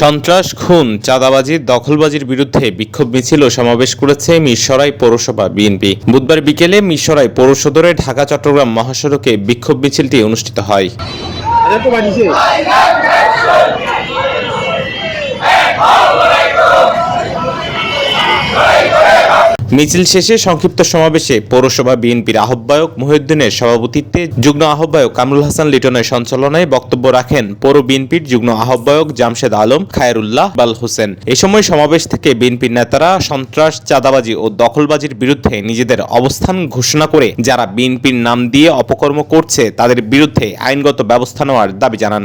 সন্ত্রাস, খুন, চাঁদাবাজি, দখলবাজির বিরুদ্ধে বিক্ষোভ মিছিল সমাবেশ করেছে মিরসরাই পৌরসভা বিএনপি। বুধবার বিকেলে মিরসরাই পৌরসদরে ঢাকা, চট্টগ্রাম মহাসড়কে বিক্ষোভ মিছিলটি অনুষ্ঠিত হয়। মিছিল শেষে সংক্ষিপ্ত সমাবেশে পৌরসভা বিএনপির আহ্বায়ক মহিউদ্দিনের সভাপতিত্বে যুগ্ম আহ্বায়ক কামরুল হাসান লিটনের সঞ্চালনায় বক্তব্য রাখেন পৌর বিএনপির যুগ্ম আহ্বায়ক জামশেদ আলম খায়রুল্লাহ বাল হোসেন। এ সময় সমাবেশ থেকে বিএনপির নেতারা সন্ত্রাস, চাঁদাবাজি ও দখলবাজির বিরুদ্ধে নিজেদের অবস্থান ঘোষণা করে যারা বিএনপির নাম দিয়ে অপকর্ম করছে তাদের বিরুদ্ধে আইনগত ব্যবস্থা নেওয়ার দাবি জানান।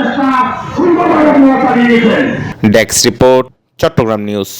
Desk report Chittagong news